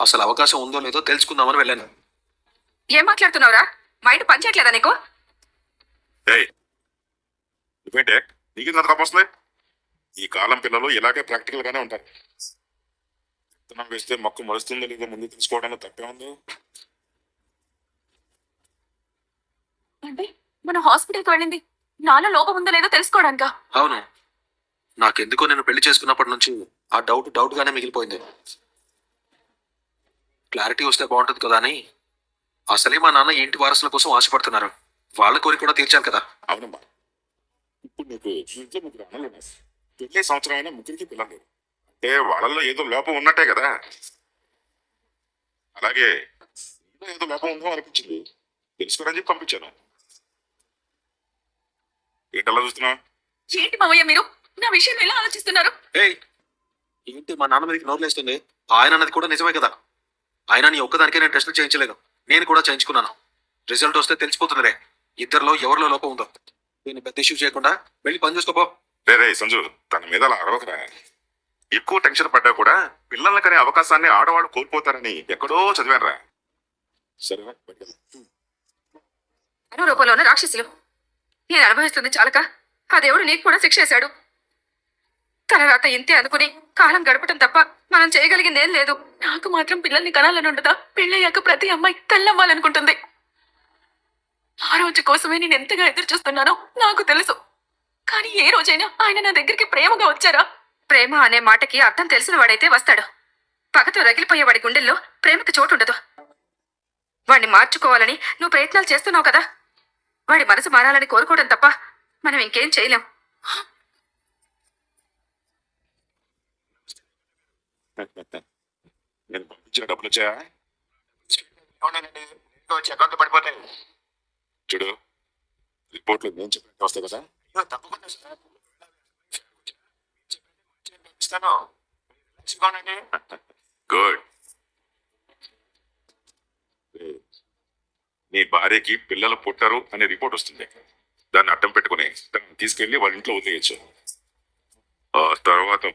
అసలు అవకాశం ఉందో లేదో తెలుసుకుందామని వెళ్ళాను. ఏం మాట్లాడుతున్నావురా? మైండ్ పనిచేయట్లేదా నీకు? ఏయ్ నువ్వేంటే? నీకు కోపం వస్తుంది ఈ కాలం పిల్లలు ఇలాగే ప్రాక్టికల్ గానే ఉంటారు. విత్తనం వేస్తే మొక్క మొలుస్తుందో లేదో ముందు తెలుసుకోవడానికి తప్పే ఉంది. అంటే మనం హాస్పిటల్కి వెళ్ళింది. నాలో లోపం ఉందో లేదో తెలుసుకోవడానికా? అవును. నాకెందుకో నేను పెళ్ళి చేసుకున్నప్పటి నుంచి ఆ డౌట్ డౌట్ గానే మిగిలిపోయింది. క్లారిటీ వస్తే బాగుంటుంది కదా అని. అసలే మా నాన్న ఇంటి వారసుల కోసం ఆశపడుతున్నారు. వాళ్ళ కోరిక కూడా తీర్చాను కదా. అవునమ్మా. ఇప్పుడు నీకు ఇంట్లో ముగ్గురు అన్నలు పెళ్ళే సంవత్సరం అయినా ముగ్గురికి పిల్లలు. అంటే వాళ్ళల్లో ఏదో లోపం ఉన్నట్టే కదా. అలాగే ఏదో లోపం ఉందో అనిపించింది. తెలుసుకోరని చెప్పి పంపించాను. ఏంటలా చూస్తున్నావు? ఏంటి మావయ్య మీరు? నా విషయం ఎలా ఆలోచిస్తున్నారు? ఏయ్ ఏంటి మా నాన్న మీదకి నోరులేస్తుంది ఆయన అన్నది కూడా నిజమే కదా. ఆయన నీ ఒక్కదానికే నేను టెస్టులు చేయించలేదు. నేను కూడా చేయించుకున్నాను. రిజల్ట్ వస్తే తెలిసిపోతుందిలే. ఇద్దరిలో ఎవరిలో లోపం ఉందో? దీన్ని పెద్ద ఇష్యూ చేయకుండా వెళ్ళి పని చూసుకోపో రే రే సంజు తన మీద అలా అరవకరా. ఎక్కువ టెన్షన్ పడ్డా కూడా పిల్లల్ని కనే అవకాశాన్ని ఆడవాళ్ళు కోల్పోతారని ఎక్కడో చదివారా సరేనా. అను రాక్షసులు. నేను అనుభవిస్తుంది చాలక. ఆ దేవుడు నీకు కూడా శిక్ష వేశాడు. తన రాత ఇంతే అనుకుని కాలం గడపటం తప్ప మనం చేయగలిగిందేం లేదు. నాకు మాత్రం పిల్లల్ని కనాలని ఉండదా? పెళ్ళయ్యాక ప్రతి అమ్మాయి తల్లవ్వాలనుకుంటుంది ఆ రోజు కోసమే నేను ఎంతగా ఎదురు చూస్తున్నానో నాకు తెలుసు. కానీ ఏ రోజైనా ఆయన నా దగ్గరికి ప్రేమగా వచ్చారా? ప్రేమ అనే మాటకి అర్థం తెలిసిన వాడైతే వస్తాడు. పగతో రగిలిపోయే వాడి గుండెల్లో ప్రేమకు చోటు ఉండదు వాడిని మార్చుకోవాలని నువ్వు ప్రయత్నాలు చేస్తున్నావు కదా? వాడి మనసు మారాలని కోరుకోవడం తప్ప మనం ఇంకేం చేయలేం. నేను పంపించిన డబ్బులు వచ్చాయా? అకౌంట్ పడిపోతాయి. చూడు రిపోర్ట్లు నేను చెప్పినట్టు వస్తాయి కదా? అయ్యో, తప్పకుండా సార్. ఇస్తాను. తీసుకోనండి గుడ్. నీ భార్యకి పిల్లలు పుట్టరు అనే రిపోర్ట్ వస్తుంది. దాన్ని అడ్డం పెట్టుకుని దాన్ని తీసుకెళ్ళి వాళ్ళ ఇంట్లో వదిలేయచ్చు. ఆ తర్వాత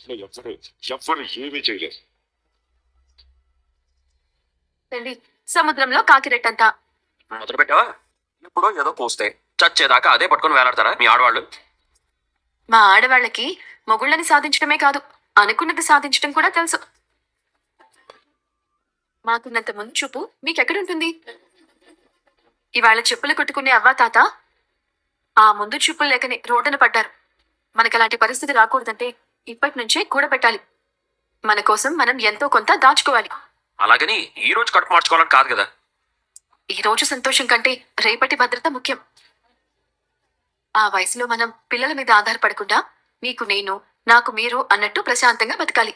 ఇంట్లో ఎవరు ఎవరు ఏమీ చేయలేరు. సముద్రంలో కాకిరెట్టంతా మొదలు పెట్టావా ఎప్పుడో ఏదో పోస్తే చచ్చేదాకా అదే పట్టుకొని వేలాడతారా మీ ఆడవాళ్ళు? మా ఆడవాళ్ళకి మొగుళ్ళని సాధించడమే కాదు అనుకున్నది సాధించడం కూడా తెలుసు. మాకున్నంత ముందు చూపు మీకెక్కడుంటుంది? ఇవాళ చెప్పులు కొట్టుకునే అవ్వా తాత ఆ ముందు చూపులు లేకనే రోడ్డున పడ్డారు. మనకు అలాంటి పరిస్థితి రాకూడదంటే ఇప్పటి నుంచే కూడబెట్టాలి. మన కోసం మనం ఎంతో కొంత దాచుకోవాలి. అలాగని ఈ రోజు కట్టు మార్చుకోవాలని కాదు కదా? ఈ రోజు సంతోషం కంటే రేపటి భద్రత ముఖ్యం. ఆ వయసులో మనం పిల్లల మీద ఆధారపడకుండా మీకు నేను నాకు మీరు అన్నట్టు ప్రశాంతంగా బతకాలి.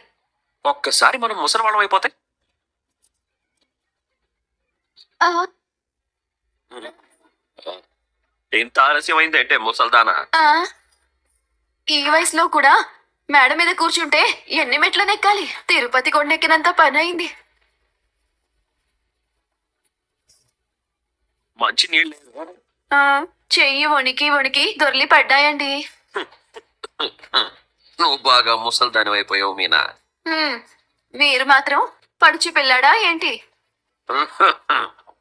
ఒక్కసారి మనం ముసలివాళ్ళం అయిపోతే? ఆ, ఇంత ఆలస్యమైంది అంటే ముసల్దానా? ఆ, ఈ వయసులో కూడా మేడ మీద కూర్చుంటే ఎన్ని మెట్లను ఎక్కాలి తిరుపతి కొండెక్కినంత పని అయింది మంచి నీళ్ళు ఆ, చెయ్యి వణికి వణికి దొర్లి పడ్డాయండి. నువ్వు బాగా ముసల్దాని అయిపోయావు మీనా. హ్మ్, మీరు మాత్రం పడుచు పిల్లాడా ఏంటి?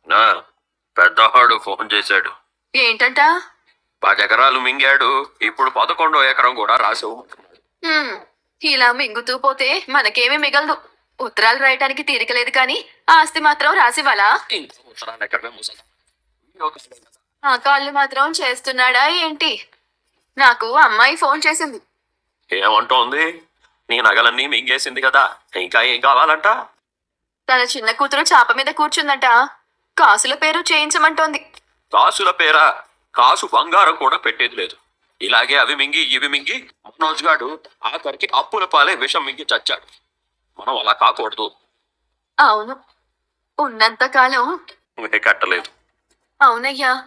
నా పెద్దవాడు ఫోన్ చేశాడు. ఏంటంట? పది ఎకరాలు మింగాడు. ఇప్పుడు పదకొండో ఎకరం కూడా రాసావు. ఇలా మింగుతూ పోతే మనకేమీ మిగలదు. ఉత్తరాలు రాయటానికి తీరికలేదు కానీ ఆస్తి మాత్రం రాసివ్వాలా? ఆ కాళ్ళు మాత్రం చేస్తున్నాడా ఏంటి? నాకు అమ్మాయి ఫోన్ చేసింది. ఏమంటోంది? నీ నగలన్నీ మింగేసింది కదా. ఇంకా ఏం కావాలంట? తన చిన్న కూతురు చాప మీద కూర్చుందంట. కాసుల పేరు చేయించమంటోంది. కాసుల పేరా? కాసు బంగారం కూడా పెట్టేది లేదు. ఇలాగే అవి మింగి ఇవి మింగి మనోజ్ గాడు ఆఖరికి అప్పుల పాలే విషం మింగి చచ్చాడు. మనం అలా కాకూడదు. అవును. ఉన్నంత కాలం నువ్వే కట్టలేదు. అవునయ్యా.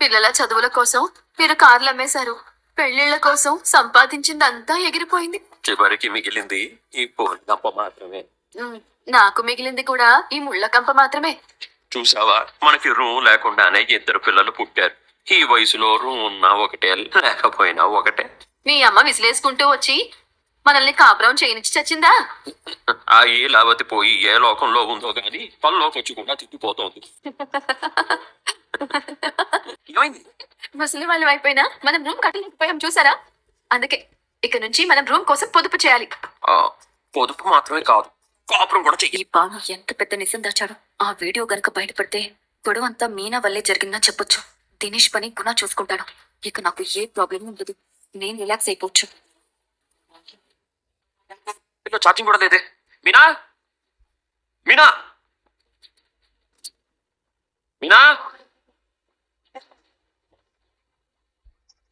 పిల్లల చదువుల కోసం మీరు కార్లు అమ్మేశారు. పెళ్ళిళ్ళ కోసం సంపాదించిందంతా ఎగిరిపోయింది. చివరికి మిగిలింది ఈ తప్ప మాత్రమే. ఉమ్, నాకు మిగిలింది కూడా ఈ ముళ్ళ కంప మాత్రమే. చూసావా? మనకి రూమ్ లేకుండానే ఇద్దరు పిల్లలు పుట్టారు. ఈ వయసులో రూమ్ ఉన్నా ఒకటే లేకపోయినా ఒకటే. మీ అమ్మ విసిలేసుకుంటూ వచ్చి మనల్ని కాపురం చేయనిచ్చి చచ్చిందా? ఆ ఏ లావతి పోయి ఏ లోకంలో ఉందో గాని పనిలోకి వచ్చి కూడా తిప్పిపోతోంది ఏమైంది? ముసలి వాళ్ళం అయిపోయినా మనం రూమ్ కట్టలేకపోయాం చూసారా? అందుకే ఇక నుంచి మనం రూమ్ కోసం పొదుపు చేయాలి. ఆ, పొదుపు మాత్రమే కాదు కాపురం కూడా చెయ్యి. ఈ బాను ఎంత పెద్ద నిజం దాచాడు. ఆ వీడియో గనక బయటపడితే గొడవ అంతా మీనా వల్లే జరిగిందని చెప్పొచ్చు. దినేష్ పని గుణ చూసుకుంటాడు. ఇక నాకు ఏ ప్రాబ్లం ఉండదు. నేను రిలాక్స్ అయిపోవచ్చు. ఇంట్లో ఛార్జింగ్ కూడా లేదే. మీనా? మీనా? మీనా?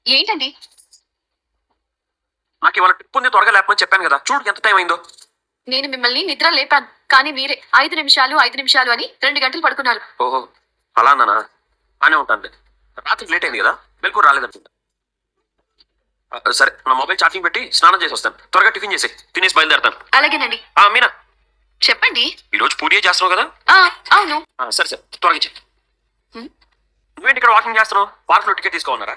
ఏంటండి? నాకు ఇవాళ ట్రిప్ ఉంది త్వరగా లేకపోతే చెప్పాను కదా. చూడు ఎంత టైం అయిందో. నేను మిమ్మల్ని నిద్ర లేపాను కానీ మీరే ఐదు నిమిషాలు ఐదు నిమిషాలు అని రెండు గంటలు పడుకున్నారు. ఓహో అలా అన్నానా? అనే ఉంటాను రాత్రి లేట్ అయింది కదా. మెలకు రాలేదనుకుంటా. సరే నా మొబైల్ ఛార్జింగ్ పెట్టి స్నానం చేసి వస్తాను. త్వరగా టిఫిన్ చేసి తినేసి బయలుదేరతాను. అలాగేనండి. ఆ మీనా. చెప్పండి. ఈరోజు పూరియే చేస్తున్నావు కదా? ఆ అవును. ఆ, సరే సరే. త్వరగా ఇచ్చే హ్మ్? నువ్వేంటి ఇక్కడ వాకింగ్ చేస్తున్నావు? పార్క్లో టికెట్ తీసుకోమన్నారా?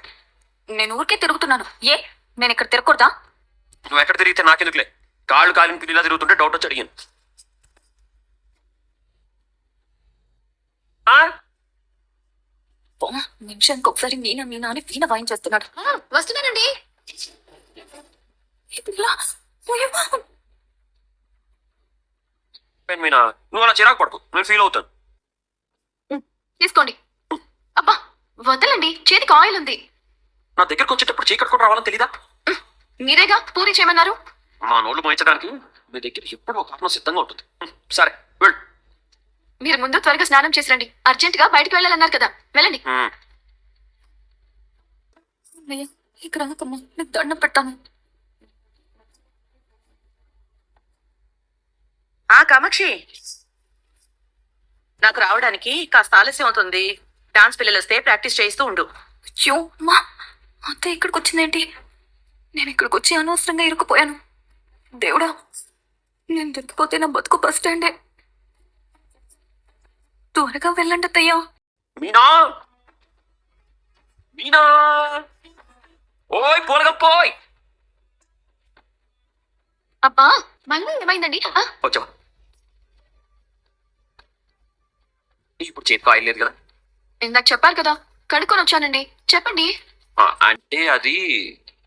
నేను ఊరికే తిరుగుతున్నాను. ఏ నేను ఇక్కడ తిరగకూడదా? నువ్వు ఎక్కడ తిరిగితే నాకెందుకులే? కాళ్ళు కాలిన పిల్లిలా తిరుగుతుంటే డౌట్ వచ్చి అడిగాను. ఆ? నిమిషానికి ఒకసారి మీనా మీనా అని వీణ వాయించేస్తున్నాడు ఆ, వస్తున్నానండి. మీనా నువ్వు అలా చిరాకు పడుకు. నేను ఫీల్ అవుతాను. తీసుకోండి. అబ్బా వదలండి. చేతికి ఆయిల్ ఉంది. నా దగ్గరకు వచ్చేటప్పుడు చీకటి కూడా రావాలని తెలీదా? మీరేగా? పూరి చేయమన్నారు? మా నోళ్ళు మోయించడానికి మీ దగ్గర ఎప్పుడూ ఒక కారణం సిద్ధంగా ఉంటుంది. సరే వెళ్ళు. మీరు ముందు త్వరగా స్నానం చేసి రండి. అర్జెంట్గా బయటకు వెళ్ళాలన్నారు కదా. వెళ్ళండి. ఇక్కడ అనకమ్మా నీకు దండం పెడతాను. ఆ కామాక్షి. నాకు రావడానికి కాస్త ఆలస్యం అవుతుంది. డాన్స్ పిల్లలు వస్తే ప్రాక్టీస్ చేయిస్తూ ఉండు. అయ్యో మా అత్త ఇక్కడికి వచ్చిందేంటి? నేను ఇక్కడికి వచ్చి అనవసరంగా ఇరుక్కుపోయాను. దేవుడా నేను దొరికిపోతే నా బతుకు బస్ స్టాండే. త్వరగా వెళ్ళండి అత్తయ్యా. మీనా! మీనా! ఓయ్ పోలగపోయ్ అబ్బా మళ్ళీ ఏమైందండి? వచ్చావా ఇప్పుడు చేతికి ఆయిల్ లేదు కదా? ఇందాక చెప్పారు కదా కడుక్కొని వచ్చానండి. చెప్పండి. అంటే అది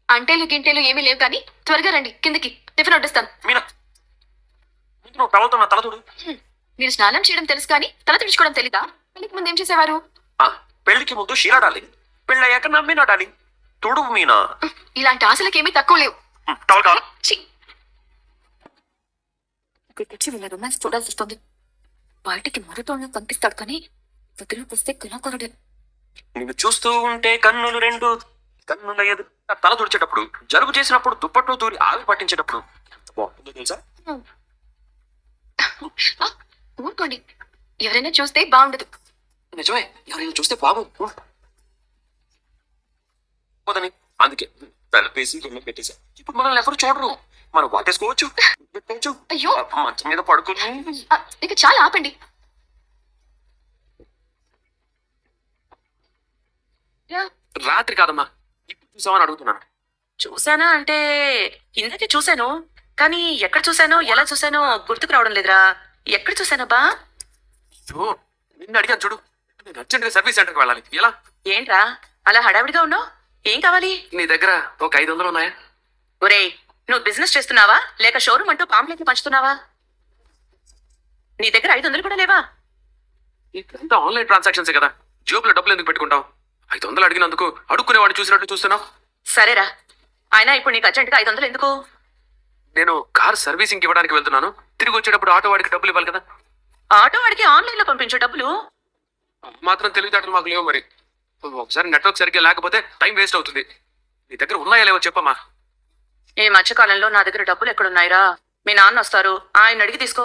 అంటేలు గింటేలు ఏమీ లేవు కానీ త్వరగా రండి కిందకి టిఫిన్ వడ్డిస్తాను. మీరు స్నానం చేయడం తెలుసు కానీ తల తుడుచుకోవడం తెలీదా? పెళ్ళికి ముందు ఏం చేసేవారు? పెళ్ళికి ముందు షీలాడాలి పెళ్ళయ్యాక నమ్మి నాడాలి తుడువు మీనా? ఇలాంటి ఆశలకి ఏమీ తక్కువ లేవు. ఛీ, ఇక్కడికి వచ్చి వీళ్ళ రొమాన్స్ చూడాల్సి వస్తుంది. బయటికి మరొకళ్ళు కనిపిస్తాడు కానీ వదిలికి వస్తే కళాకారుడే. నిన్ను చూస్తూ ఉంటే కన్నులు రెండు కన్నుల తల తుడిచేటప్పుడు జలుబు చేసినప్పుడు దుప్పట్లు దూరి ఆవి పట్టించేటప్పుడు. ఎంత బాగుంటుందో తెలుసా? ఆ, ఊరుకోండి. ఎవరైనా చూస్తే బాగుండదు. నిజమే ఎవరైనా చూస్తే బాబు పోదని. అందుకే తలపేసి గుమ్మ పెట్టేసా ఇప్పుడు మనల్ని ఎవరు చూడరు. మనం వాటేసుకోవచ్చు. అయ్యో. మంచం మీద పడుకుని. ఇక చాలా ఆపండి. యా, రాత్రి కాదమ్మా. ఇప్పుడు చూసామని అడుగుతున్నాను. చూసానా అంటే ఇందాకే చూశాను. కానీ ఎక్కడ చూశానో ఎలా చూశానో గుర్తుకు రావడం లేదురా. ఎక్కడ చూశానబ్బా? నిన్ను అడిగాను చూడు. నేను అర్జెంట్గా సర్వీస్ సెంటర్కి వెళ్ళాలి. ఎలా? ఏంట్రా? అలా హడావిడిగా ఉన్నావు? ఏం కావాలి? నీ దగ్గర ఒక ఐదు వందలు ఉన్నాయా? ఒరేయ్ నువ్వు బిజినెస్ చేస్తున్నావా? లేక షోరూమ్ అంటూ పాంప్లెట్లు పంచుతున్నావా? నీ దగ్గర ఐదు వందలు కూడా లేవా? ఇదంతా ఆన్లైన్ ట్రాన్సాక్షన్స్ కదా. జోబులో డబ్బులు ఎందుకు పెట్టుకుంటావు? ఐదు వందలు అడిగినందుకు అడుక్కునేవాడిని చూసినట్టు చూస్తున్నావు? సరేరా. అయినా ఇప్పుడు నీకు అర్జెంటుగా ఐదు వందలు ఎందుకు? నేను కార్ సర్వీసింగ్ ఇవ్వడానికి వెళ్తున్నాను. తిరిగి వచ్చేటప్పుడు ఆటో వాడికి డబ్బులు ఇవ్వాలి కదా. ఆటో వాడికి ఆన్లైన్లో పంపించు డబ్బులు? మాత్రం తెలివితేటలు మాకు లేవు మరి. ఒకసారి నెట్వర్క్ సరిగ్గా లేకపోతే టైం వేస్ట్ అవుతుంది. నీ దగ్గర ఉన్నాయా లేవో చెప్పమ్మా. ఈ మధ్యకాలంలో నా దగ్గర డబ్బులు ఎక్కడున్నాయిరా? మీ నాన్న వస్తారు. ఆయన అడిగి తీసుకో.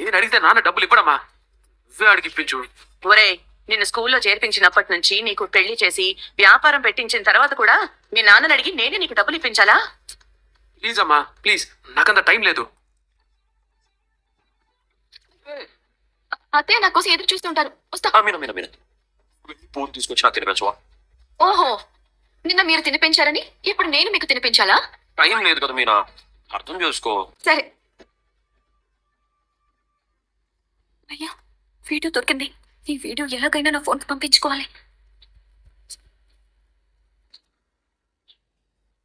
నేను అడిగితే నాన్న డబ్బులు ఇవ్వడమ్మా. నువ్వే అడిగి ఇప్పించు. ఒరేయ్ నిన్ను స్కూల్లో చేర్పించినప్పటి నుంచి నీకు పెళ్ళి చేసి వ్యాపారం పెట్టించిన తర్వాత కూడా మీ నాన్నని అడిగి నేనే నీకు డబ్బులు ఇప్పించాలా? ప్లీజ్ అమ్మా ప్లీజ్. నాకంత టైం లేదు. అత్తయ్య నా కోసం ఎదురు చూస్తుంటారు వస్తా. మీనా మీనా మీనా వెళ్ళి పూలు తీసుకొచ్చి నాకు తినిపించవా ఓహో నిన్న మీరు తినిపించారని ఇప్పుడు నేను మీకు తినిపించాలా? టైం లేదు కదా మీనా అర్థం చేసుకో. సరే. అయ్యా వీడియో దొరికింది. ఈ వీడియో ఎలాగైనా నా ఫోన్కి పంపించుకోవాలి.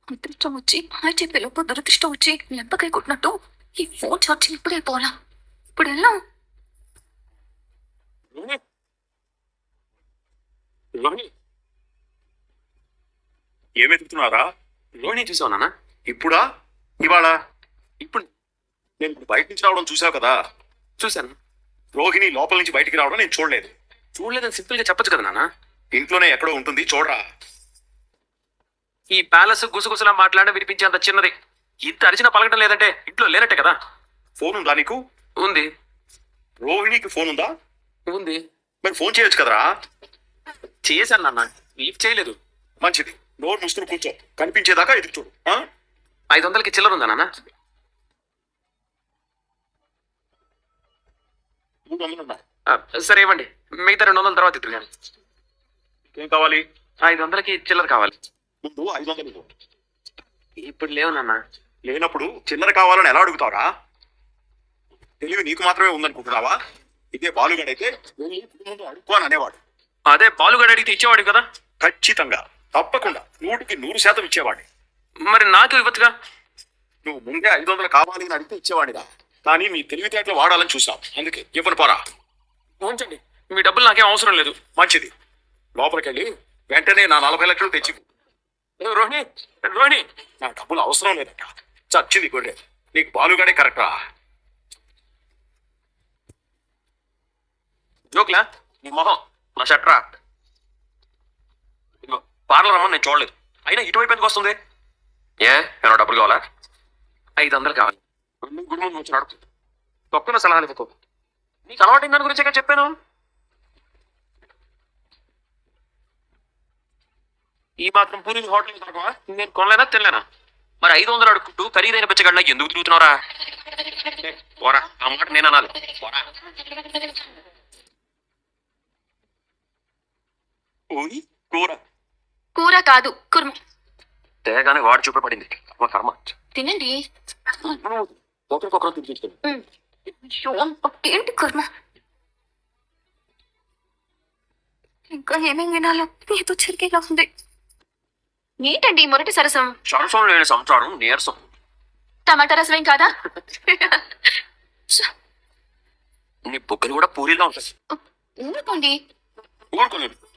అదృష్టం వచ్చి హాయ్ చెప్పే లోపు దురదృష్టం వచ్చి లెంపకాయ కొట్టినట్టు ఈ ఫోన్ ఛార్జింగ్ ఇప్పుడే పోలా ఇప్పుడు వెళ్ళాం రోహిణి రోహిణి ఏం వెతుకుతున్నారా రోహిణి చూసావు నాన్న? ఇప్పుడా? ఇవాళ? ఇప్పుడు నేను బయట నుంచి రావడం చూసావు కదా? చూశాను. రోహిణి లోపల నుంచి బయటికి రావడం నేను చూడలేదు. చూడలేదని సింపుల్గా చెప్పొచ్చు కదా నాన్న? ఇంట్లోనే ఎక్కడో ఉంటుంది చూడరా. ఈ ప్యాలెస్ గుసగుసలా మాట్లాడడం వినిపించేంత చిన్నది. ఇంత అరిచిన పలకటం లేదంటే ఇంట్లో లేనట్టే కదా? ఫోన్ ఉందా నీకు? ఉంది. రోహిణికి ఫోన్ ఉందా? ఉంది. మరి ఫోన్ చేయొచ్చు కదరా? చేశాను నాన్న. లిఫ్ట్ చేయలేదు. మంచిది. నోరు ముసుకుని కూర్చో. కనిపించేదాకా ఎదురు చూడు. ఆ? ఐదు వందలకి చిల్లర ఉందా నాన్న? మూడు వందలు ఉన్నాయి ఆ, సరే ఇవ్వండి. మిగతా రెండు వందల తర్వాత ఇద్దరు కానీ ఏం కావాలి? ఐదు వందలకి చిల్లర కావాలి. ముందు ఐదు వందలు ఇవ్వు. ఇప్పుడు లేవు నాన్న. లేనప్పుడు చిల్లర కావాలని ఎలా అడుగుతావురా? తెలివి నీకు మాత్రమే ఉందనుకుంటున్నావా? ఇదే బాలుగాడైతే వెళ్ళి ముందు అడుక్కో అని అనేవాడు అదే పాలుగడ అడిగితే ఇచ్చేవాడు కదా? ఖచ్చితంగా. తప్పకుండా. నూటికి నూరు శాతం ఇచ్చేవాడి మరి నాకు ఇవ్వచ్చుగా? నువ్వు ముందే ఐదు వందలు కావాలి అని అడిగితే ఇచ్చేవాడిరా. కానీ నీ తెలివితేటలు వాడాలని చూసావు అందుకే ఇవ్వను పోరా. ఉంచండి. మీ డబ్బులు నాకేం అవసరం లేదు. మంచిది. లోపలికెళ్ళి వెంటనే నా నలభై లక్షలు తెచ్చి రోహిణి రోహిణి. నా డబ్బులు అవసరం లేదట చచ్చింది గొర్రె. నీకు బాలుగాడే కరెక్టా? జోక్లా? నీ మొహం. నా షట్రా ఇదిగో పార్లర్ అమ్మ నేను చూడలేదు. అయినా ఇటువైపు ఎందుకు వస్తుంది? ఏ? ఏమన్నా డబ్బులు కావాలా? ఐదు వందలు కావాలి. గుడి ముందు వచ్చి నడుపు. తొక్కున సలహాలు ఇవ్వకు. నీకు అలవాటైన దాని గురించి కదా చెప్పాను? ఈ మాత్రం పూరి హోటల్ దొరకవా నేను కొనలేనా తినలేనా? మరి ఐదు వందలు అడుక్కుంటూ ఖరీదైన పిచ్చగడ్డ ఎందుకు తిరుగుతున్నారా పోరా ఆ మాట నేను అనాలి. పోరా. ఓయ్ కూర. కూర కాదు కుర్మ. తేగానే వాడు చూపబడింది కర్మ కర్మ. తినండి. ఒకరికొకరు తినిపించుకోండి ఏంటి కర్మ? ఇంకా ఏమేం వినాలో? ఏదో జరిగేలా ఉంది. ఏంటండి మొరటి సరసం? సరసం లేని సంసారం నీరసం. టమాటా రసం ఏం కాదా? నీ బుగ్గలు కూడా పూరిలా ఉంటాయి. ఊరుకోండి. ఊరుకోలేదు.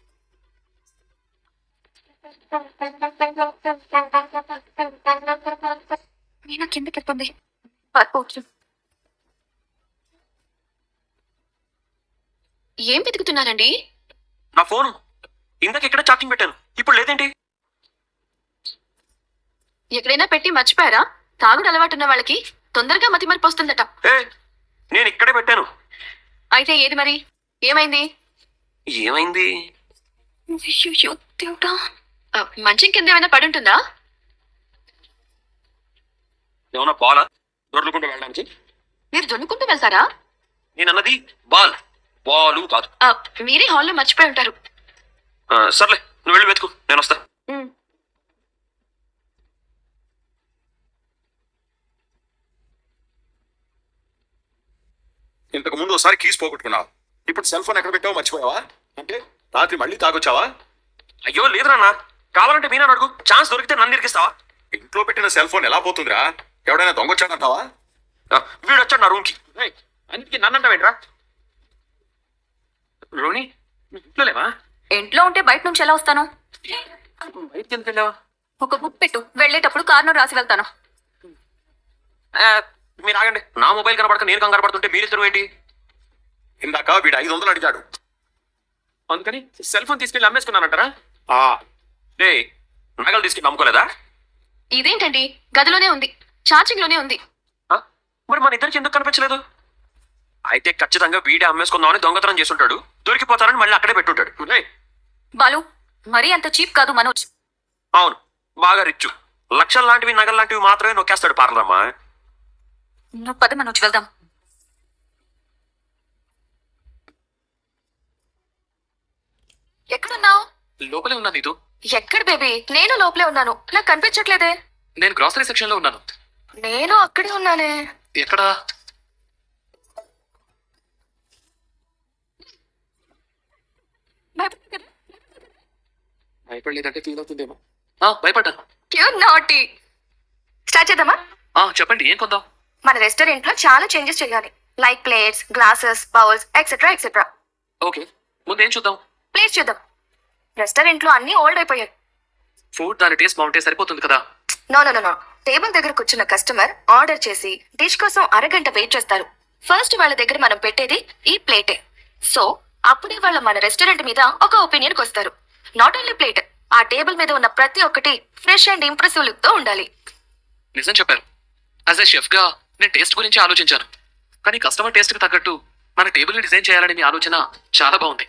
మీనా కిందకి వెళ్తుంది పర్పోవచ్చు ఏం వెతుకుతున్నారండి? నా ఫోన్. ఇందాక ఇక్కడ చార్జింగ్ పెట్టాను. ఇప్పుడు లేదేంటి? ఎక్కడైనా పెట్టి మర్చిపోయారా? తాగుడు అలవాటున్న వాళ్ళకి తొందరగా మతి మరిపి వస్తుందట. ఏ నేను ఇక్కడే పెట్టాను. అయితే ఏది మరి? ఏమైంది? ఏమైంది? అయ్యో దేవుడా. మంచం కింద ఏమైనా పడి ఉంటుందా ఏమన్నా పాలా దొరలకుండా వెళ్ళడానికి? మీరు జొన్నుకుంటూ వెళ్తారా? నేను అన్నది బాల్. బాలు కాదు. మీరే హాల్లో మర్చిపోయి ఉంటారు. ఆ, సర్లే నువ్వు వెళ్ళి వెతుకు. నేను వస్తా. ఇంతకు ముందు ఒకసారి కీస్ పోగొట్టుకున్నావు. ఇప్పుడు సెల్ ఫోన్ ఎక్కడ పెట్టావో మర్చిపోయావా? అంటే రాత్రి మళ్ళీ తాగొచ్చావా? అయ్యో లేదురా కావాలంటే మీనా అడుగు. ఛాన్స్ దొరికితే నన్ను ఇరికిస్తావా? ఇంట్లో పెట్టిన సెల్ ఫోన్ ఎలా పోతుందిరా? ఎవడైనా దొంగొచ్చాడంటావా? వీడు వచ్చాడు నా రూమ్కి. అందుకే నన్ను అంటావేంట్రా రోని నువ్వు ఇంట్లో లేవా? ఇంట్లో ఉంటే బయట నుంచి ఎలా వస్తాను? బయటికి ఎందుకు వెళ్ళావా? ఒక బుక్ పెట్టు. వెళ్ళేటప్పుడు కారును రాసి వెళ్తాను. ఆ, మీరు ఆగండి. నా మొబైల్ కనబడక నేను కంగారు పడుతుంటే మీరు ఇద్దరు ఏంటి? ఇందాక వీడు ఐదు వందలు అడిగాడు. అందుకని సెల్ ఫోన్ తీసుకెళ్ళి అమ్మేసుకున్నానంటారా? రే నగలు తీసుకెళ్ళి అమ్ముకోలేదా ఇదేంటండి? గదిలోనే ఉంది. ఛార్జింగ్లోనే ఉంది. ఆ? మరి మన ఇద్దరికి ఎందుకు కనిపించలేదు? అయితే ఖచ్చితంగా వీడే అమ్మేసుకుందామని దొంగతనం చేసుంటాడు దొరికిపోతారని మళ్ళీ అక్కడే పెట్టుంటాడు. బాలు మరీ అంత చీప్ కాదు మనోజ్. అవును బాగా రిచ్చు. లక్షలు లాంటివి నగలు లాంటివి మాత్రమే నొక్కేస్తాడు పార్లరమ్మా నువ్వు పద మనోజ్ వెళ్దాం. ఎక్కడున్నావు? లోపలే ఉన్నా నీతో. ఎక్కడ బేబీ? నేను లోపలే ఉన్నాను. నాకు కనిపించట్లేదే. నేను గ్రాసరీ సెక్షన్లో ఉన్నాను. నేను అక్కడే ఉన్నానే. ఎక్కడా? భయపడలేదంటే ఫీల్ అవుతుందేమో. నాటి స్టార్ట్ చేద్దామా? ఆ, చెప్పండి ఏం కొందాం? మన రెస్టారెంట్లో చాలా చేంజెస్ చేయాలి. Like plates glasses bowls etcetera etcetera okay ముందేం చూద్దాం? ప్లీజ్ చూద్దాం. రెస్టారెంట్లో అన్ని ఓల్డ్ అయిపోయాయి. ఫుడ్ దాని టేస్ట్ బాగుంటే సరిపోతుంది కదా? నో నో నో టేబుల్ దగ్గర కూర్చున్న కస్టమర్ ఆర్డర్ చేసి డిష్ కోసం అరగంట వెయిట్ చేస్తారు. ఫస్ట్ వాళ్ళ దగ్గర మనం పెట్టేది ఈ ప్లేటే. సో అప్పుడే వాళ్ళ మన రెస్టారెంట్ మీద ఒక ఒపీనియన్కి వస్తారు. నాట్ ఓన్లీ ప్లేట్ ఆ టేబుల్ మీద ఉన్న ప్రతి ఒక్కటి ఫ్రెష్ అండ్ ఇంప్రెసివ్ లుక్తో ఉండాలి. నిజం చెప్పారు. యాజ్ ఎ షెఫ్గా నేను టేస్ట్ గురించి ఆలోచించాను. కానీ కస్టమర్ టేస్ట్కి తగ్గట్టు మన టేబుల్ని డిజైన్ చేయాలనే మీ ఆలోచన చాలా బాగుంది.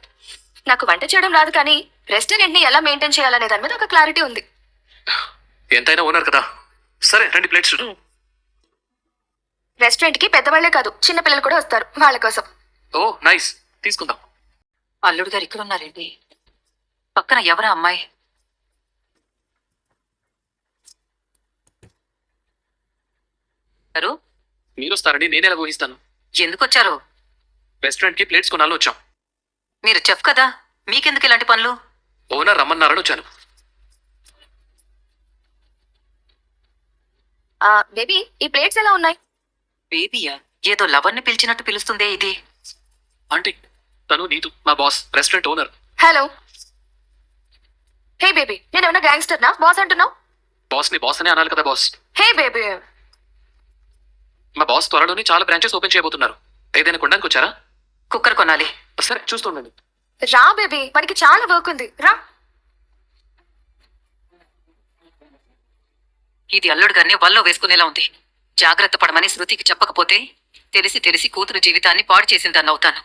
నాకు వంట చేయడం రాదు కానీ రెస్టారెంట్ని ఎలా మెయింటైన్ చేయాలనే దాని మీద ఒక క్లారిటీ ఉంది. ఎంతైనా ఓనర్ కదా? సరే రెండు ప్లేట్స్. రెస్టారెంట్కి పెద్దవాళ్ళే కాదు చిన్న పిల్లలు కూడా వస్తారు వాళ్ళ కోసం. Oh nice. తీసుకుందాం. అల్లుడు గారు ఇక్కడ ఉన్నారండి. పక్కన ఎవరా అమ్మాయి? గారు? మీరు వస్తారని నేనే ఎలా ఊహిస్తాను? ఎందుకు వచ్చారు రెస్టారెంట్కి ప్లేట్స్ కొనాలని వచ్చాం. మీరు చెఫ్ కదా మీకెందుకు ఇలాంటి పనులు? ఓనర్ రమ్మన్నారని వచ్చాను. ఆ బేబీ ఈ ప్లేట్స్ ఎలా ఉన్నాయి? బేబీయా? ఏదో లవర్ని పిలిచినట్టు పిలుస్తుందే ఇది. ఆంటీ తను నీతు మా boss restaurant owner. Hello. Hey baby నేను ఏమన్నా గ్యాంగ్స్టర్ నా బాస్ అంటున్నావు? బాస్ని బాస్ అనే అనాలి కదా బాస్. Hey baby. మా బాస్ త్వరలోనే చాలా బ్రాంచెస్ ఓపెన్ చేయబోతున్నారు. ఏదైనా కొనడానికి వచ్చారా? కుక్కర్ కొనాలి. సరే చూస్తుండండి రా బేబీ. మనకి చాలా వర్క్ ఉంది. రా. ఇది అల్లుడు గారిని వల్లో వేసుకునేలా ఉంది. జాగ్రత్త పడమని శృతికి చెప్పకపోతే తెలిసి తెలిసి కూతురు జీవితాన్ని పాడు చేసిందని అవుతాను.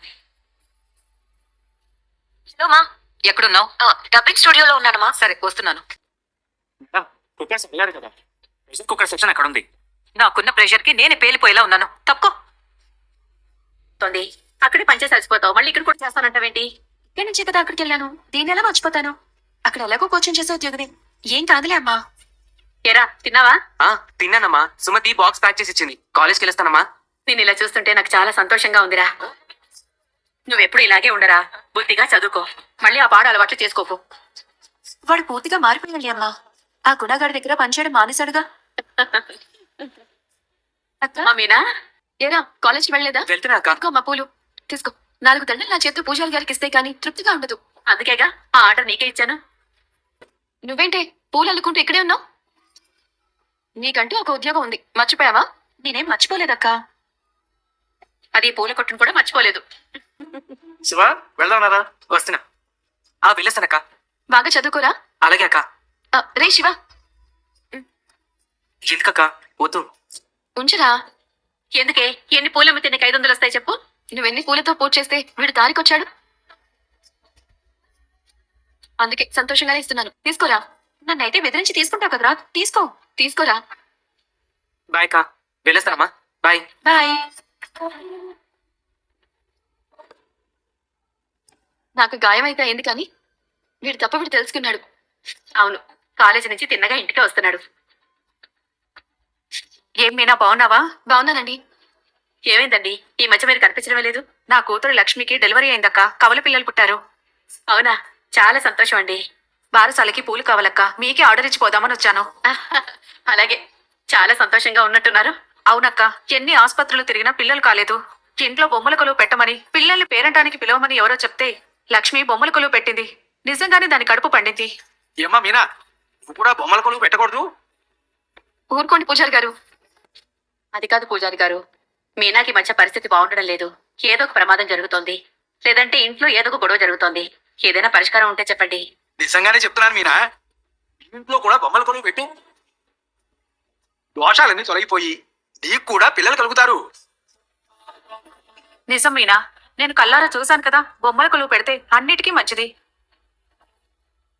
హలో మా. ఎక్కడున్నావు? డబ్బింగ్ స్టూడియోలో ఉన్నాడమ్మా సరే వస్తున్నాను. కుక్కర్స్ వెళ్ళారు కదా. ప్రెషర్ కుక్కర్ సెక్షన్ అక్కడ ఉంది. నాకున్న ప్రెషర్కి నేనే పేలిపోయేలా ఉన్నాను. తప్పుకో. తొంది అక్కడే పనిచేసి అలసిపోతావు. మళ్ళీ ఇక్కడ కూడా చేస్తానంటావేంటి? ఇక్కడి నుంచి కదా అక్కడికి వెళ్ళాను? దీన్ని ఎలా మర్చిపోతాను? అక్కడ ఎలాగో కోచింగ్ చేసే ఉద్యోగమే ఏం కాదులే అమ్మా. ఎరా తిన్నావా? ఆ తిన్నానమ్మా. సుమతి బాక్స్ ప్యాక్ చేసి ఇచ్చింది. కాలేజ్కి వెళ్ళొస్తానమ్మా. నేను ఇలా చూస్తుంటే నాకు చాలా సంతోషంగా ఉందిరా. నువ్వెప్పుడు ఇలాగే ఉండరా? బుద్ధిగా చదువుకో. మళ్ళీ ఆ పాడు అలవాట్లు చేసుకోకు. వాడు పూర్తిగా మారిపోయాలి అమ్మా. ఆ గుణగాడి దగ్గర పనిచేయడం మానేశాడుగా. అక్క మీనా ఏరా కాలేజ్కి వెళ్ళలేదా? వెళ్తున్నా అక్క. అమ్మా పూలు. తీసుకో. నాలుగు దండలు నా చేతితో పూజారి గారికి ఇస్తే కానీ తృప్తిగా ఉండదు. అందుకేగా ఆ ఆర్డర్ నీకే ఇచ్చాను. నువ్వేంటే పూలు అల్లుకుంటూ ఇక్కడే ఉన్నావు? నీకంటూ ఒక ఉద్యోగం ఉంది. మర్చిపోయావా? నేనేం మర్చిపోలేదక్కా. అది పూల కొట్టును కూడా మర్చిపోలేదు. శివ వెళ్దాం వస్తున్నా. ఆ వెళ్ళొస్తానక్క. బాగా చదువుకోరా? అలాగే అక్క. ఆ, రే శివ. ఎందుకక్క? వద్దు. ఉంచరా? ఎందుకే? ఎన్ని పూలమ్మితే నీకు ఐదు వందలు వస్తాయి చెప్పు. నువ్వెన్ని పూలతో పూజ చేస్తే వీడు దారికొచ్చాడు? అందుకే సంతోషంగానే ఇస్తున్నాను. తీసుకోరా. నన్నైతే బెదిరించి తీసుకుంటావు కదరా. తీసుకో. తీసుకోరా. బాయ్ అక్క వెళ్ళొస్తానమ్మా. బాయ్. బాయ్. నాకు గాయం అయితే అయింది కానీ వీడు తప్ప వీడు తెలుసుకున్నాడు. అవును. కాలేజీ నుంచి తిన్నగా ఇంటికి వస్తున్నాడు. ఏం మీనా బాగున్నావా? బాగున్నానండి. ఏమైందండి? ఈ మధ్య మీరు కనిపించడమే లేదు. నా కూతురు లక్ష్మికి డెలివరీ అయిందక్క. కవల పిల్లలు పుట్టారు. అవునా? చాలా సంతోషం అండి. బారసాలకి పూలు కావాలక్క. మీకే ఆర్డర్ ఇచ్చి పోదామని వచ్చాను. అలాగే. చాలా సంతోషంగా ఉన్నట్టున్నారు. అవునక్క. ఎన్ని ఆసుపత్రులు తిరిగినా పిల్లలు కాలేదు. ఇంట్లో బొమ్మల కొలువు పెట్టమని పిల్లల్ని పేరంటానికి పిలవమని ఎవరో చెప్తే లక్ష్మి బొమ్మల కొలువు పెట్టింది. నిజంగానే దాని కడుపు పండింది. ఏమ్మా మీనా? నువ్వు కూడా బొమ్మల కొలువు పెట్టకూడదు? ఊరుకోండి పూజారి గారు. అది కాదు పూజారి గారు. మీనాకి మధ్య పరిస్థితి బాగుండడం లేదు. ఏదో ఒక ప్రమాదం జరుగుతోంది. లేదంటే ఇంట్లో ఏదో ఒక గొడవ జరుగుతోంది. ఏదైనా పరిష్కారం ఉంటే చెప్పండి. నిజంగానే చెప్తున్నాను మీనా. ఇంట్లో కూడా బొమ్మల కొలువు పెట్టు దోషాలన్నీ తొలగిపోయి నీకు కూడా పిల్లలు కలుగుతారు. నిజం మీనా. నేను కల్లారా చూశాను కదా బొమ్మల కొలువు పెడితే అన్నిటికీ మంచిది.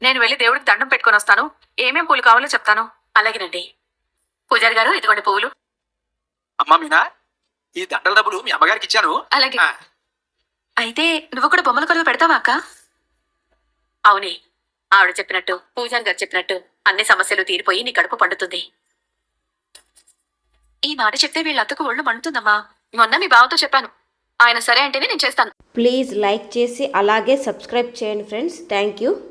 నేను వెళ్ళి దేవుడికి దండం పెట్టుకొని వస్తాను. ఏమేం పూలు కావాలో చెప్తాను. అలాగేనండి. పూజారి గారు ఇదిగోండి పువ్వులు. అమ్మా మీనా ఈ దండల డబ్బులు మీ అమ్మగారికి ఇచ్చాను. అలాగే. ఆ, అయితే నువ్వు కూడా బొమ్మల కొలువు పెడతావా అక్క? అవునే. ఆవిడ చెప్పినట్టు పూజారి గారు చెప్పినట్టు అన్ని సమస్యలు తీరిపోయి నీ కడుపు పండుతుంది. ఈ మాట చెప్తే వీళ్ళంతకు ఒళ్ళు మండుతుందమ్మా. మొన్న మీ బావతో చెప్పాను. ఆయన సరే అంటేనే నేను చేస్తాను. ప్లీజ్ లైక్ చేసి అలాగే సబ్స్క్రైబ్ చేయండి ఫ్రెండ్స్. Thank you.